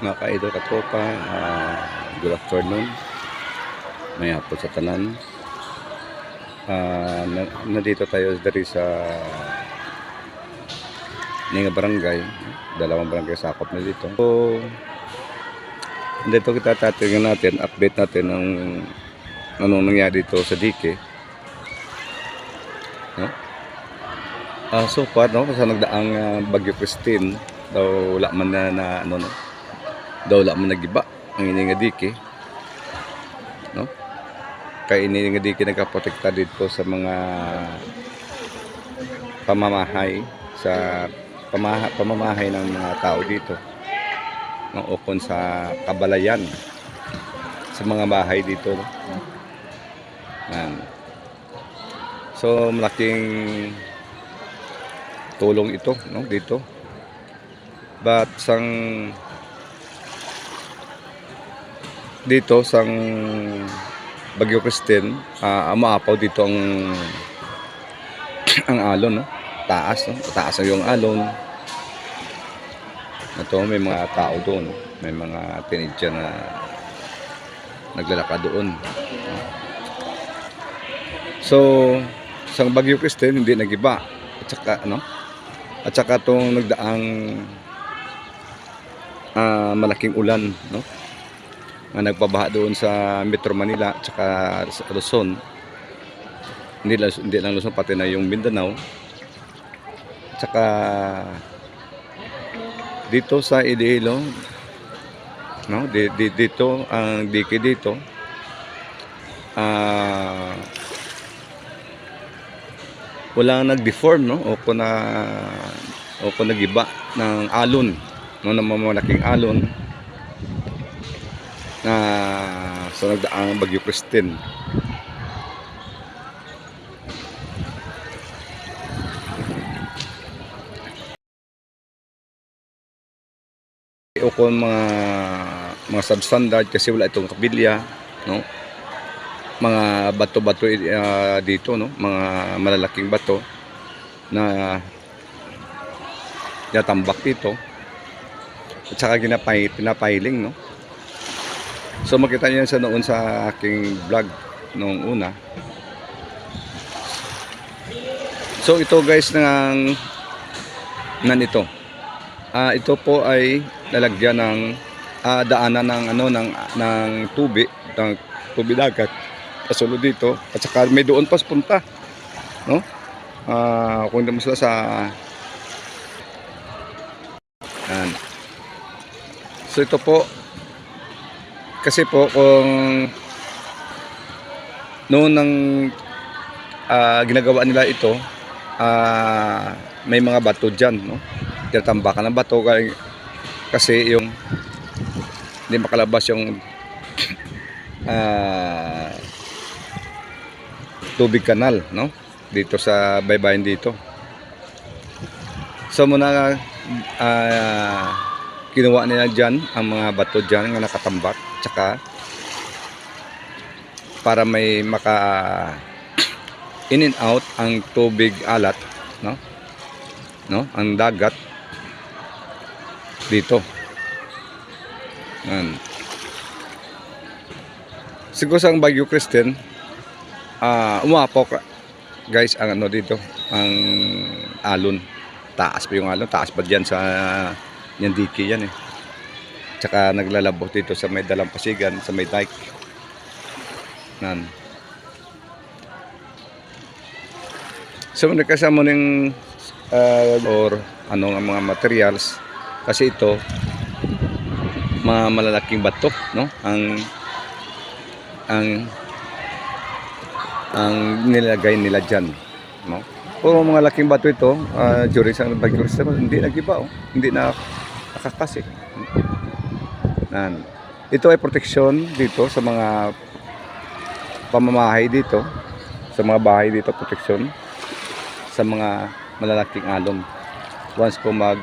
Mga ka-idol katropa, ah, good afternoon. May hapon sa tanan. Na, nandito tayo dari sa Ninga Barangay. Dalawang barangay sakop na dito. So, dito kita tatingnan natin, update natin ng anong nangyari dito sa Dike. No? Ah, so far, no, sa nagdaang ah, Bagyo Christine, daw wala man na, na ano, no, daw man nagiba. Ang ini nga dike no? Kay ini nga dike nagkaprotekta dito sa mga pamamahay sa pamaha, pamamahay ng mga tao dito. Ng ukon sa kabalayan sa mga bahay dito no? Yan. so malaking tulong ito no? Dito. But sang dito sang Bagyo Christine, uh, umaapaw dito ang ang alon, no? Taas, no? Taas na yung alon. Ito, may mga tao doon. May mga teenager na naglalakad doon. So, sa Bagyo Christine, hindi nagiba. At saka, ano? At saka itong nagdaang ah, malaking ulan, no? Na nagpabaha doon sa Metro Manila at saka sa Luzon. Hindi lang, hindi lang Luzon, pati na yung Mindanao. At saka dito sa Iloilo, no? Di, di, dito, ang dike dito, ah wala nag-deform, no? O kung na, o kung nagiba ng alon, no? ng mga malaking alon, sa nagdaang Bagyo Christine. O kung mga mga substandard kasi wala itong kabilya, no? Mga bato-bato ah, dito, no? Mga malalaking bato na natambak dito. At saka ginapay, pinapiling, no? So makita niyo sa noon sa aking vlog noong una. So ito guys ng nan ito. Ah ito po ay lalagyan ng ah, daanan ng ano ng ng tubig, ng tubig dagat. Kasunod dito at saka may doon pas punta. No? Ah kung mo sila sa Yan. So ito po kasi po kung noon nang ah, ginagawa nila ito ah, may mga bato dyan no? tinatambakan ng bato kasi yung hindi makalabas yung ah, tubig kanal no? Dito sa baybayin dito. So muna ah, kinuha nila dyan ang mga bato dyan nga nakatambak tsaka para may maka in and out ang tubig alat no? No? Ang dagat dito. Yan. Siguro sa Bagyo Christian ah umapo ka- guys ang ano dito ang alon. Taas pa yung alon. Taas pa diyan sa yan diki yan eh tsaka naglalabot dito sa may dalampasigan sa may dike. Nan. So nagkasama ng uh, or ano ang mga materials. Kasi ito mga malalaking bato no? Ang ang ang nilagay nila diyan no? Puro mga laking bato ito, uh, during sa bagyo hindi nagiba, oh. hindi na nakakasi. Nan. Ito ay proteksyon dito sa mga pamamahay dito, sa mga bahay dito, proteksyon sa mga malalaking alon. Once po mag